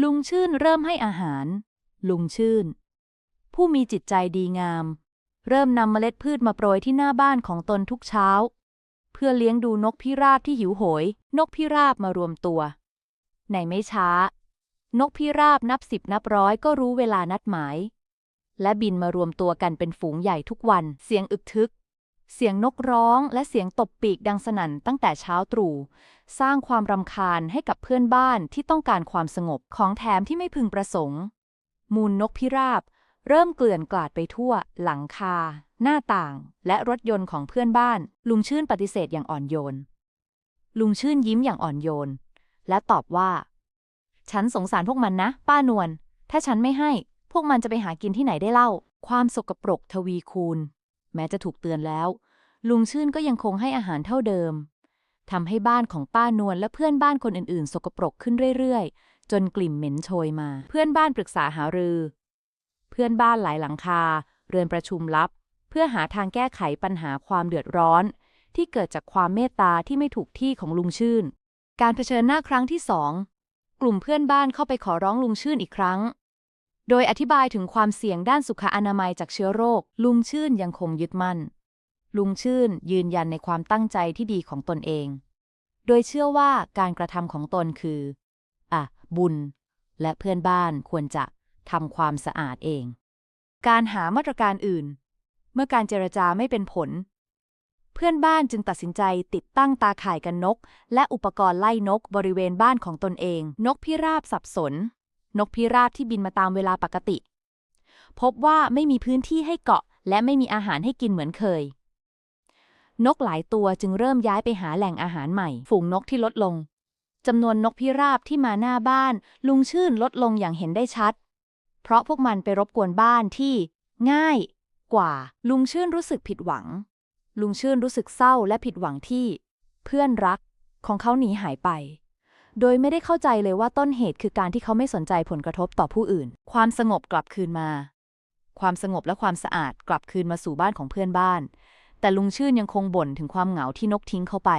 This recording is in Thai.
ลุงชื่นเริ่มให้อาหาร ลุงชื่น ผู้มีจิตใจดีงาม เริ่มนำเมล็ดพืชมาโปรยที่หน้าบ้านของตนทุกเช้า เพื่อเลี้ยงดูนกพิราบที่หิวโหย นกพิราบมารวมตัว ในไม่ช้า นกพิราบนับสิบนับร้อยก็รู้เวลานัดหมาย และบินมารวมตัวกันเป็นฝูงใหญ่ทุกวันเสียงอึกทึก เสียงนกร้องและเสียงตบปีกดังสนั่นตั้งแต่เช้าตรู่ สร้างความรำคาญให้กับเพื่อนบ้านที่ต้องการความสงบของแถมที่ไม่พึงประสงค์ มูลนกพิราบ เริ่มเกลื่อนกลาดไปทั่ว หลังคา หน้าต่าง และรถยนต์ของเพื่อนบ้าน ลุงชื่นปฏิเสธอย่างอ่อนโยน ลุงชื่นยิ้มอย่างอ่อนโยน และตอบว่า ฉันสงสารพวกมันนะ ป้านวลถ้าฉันไม่ให้ พวกมันจะไปหากินที่ไหนได้เล่า ความสกปรกทวีคูณ แม้จะถูกเตือนแล้ว ลุงชื่นก็ยังคงให้อาหารเท่าเดิมทำให้บ้านของป้านวลและเพื่อนบ้านคนอื่นๆ สกปรกขึ้นเรื่อยๆ จนกลิ่นเหม็นโชยมา เพื่อนบ้านปรึกษาหารือ เพื่อนบ้านหลายหลังคา เรือนประชุมลับ เพื่อหาทางแก้ไขปัญหาความเดือดร้อน ที่เกิดจากความเมตตาที่ไม่ถูกที่ของลุงชื่น การเผชิญหน้าครั้งที่สองกลุ่มเพื่อนบ้านเข้าไปขอร้องลุงชื่นอีกครั้ง โดยอธิบายถึงความเสี่ยงด้านสุขอนามัยจากเชื้อโรค ลุงชื่นยังคงยึดมั่น ลุงชื่นยืนยันในความตั้งใจที่ดีของตนเอง โดยเชื่อว่าการกระทำของตนคือ อะ บุญ และเพื่อนบ้านควรจะทำความสะอาดเอง การหามาตรการอื่น เมื่อการเจรจาไม่เป็นผล เพื่อนบ้านจึงตัดสินใจติดตั้งตาข่ายกันนก และอุปกรณ์ไล่นกบริเวณบ้านของตนเอง นกพิราบสับสน นกพิราบที่บินมาตามเวลาปกติ พบว่าไม่มีพื้นที่ให้เกาะ และไม่มีอาหารให้กินเหมือนเคย นกหลายตัวจึงเริ่มย้ายไปหาแหล่งอาหารใหม่ ฝูงนกที่ลดลงจำนวนนกพิราบที่มาหน้าบ้าน ลุงชื่นลดลงอย่างเห็นได้ชัด เพราะพวกมันไปรบกวนบ้านที่ ง่าย กว่า ลุงชื่นรู้สึกผิดหวัง ลุงชื่นรู้สึกเศร้าและผิดหวังที่ เพื่อนรักของเขาหนีหายไป โดยไม่ได้เข้าใจเลยว่าต้นเหตุคือการที่เขาไม่สนใจผลกระทบต่อผู้อื่น ความสงบกลับคืนมา ความสงบและความสะอาดกลับคืนมาสู่บ้านของเพื่อนบ้าน แต่ลุงชื่นยังคงบ่นถึงความเหงาที่นกทิ้งเขาไป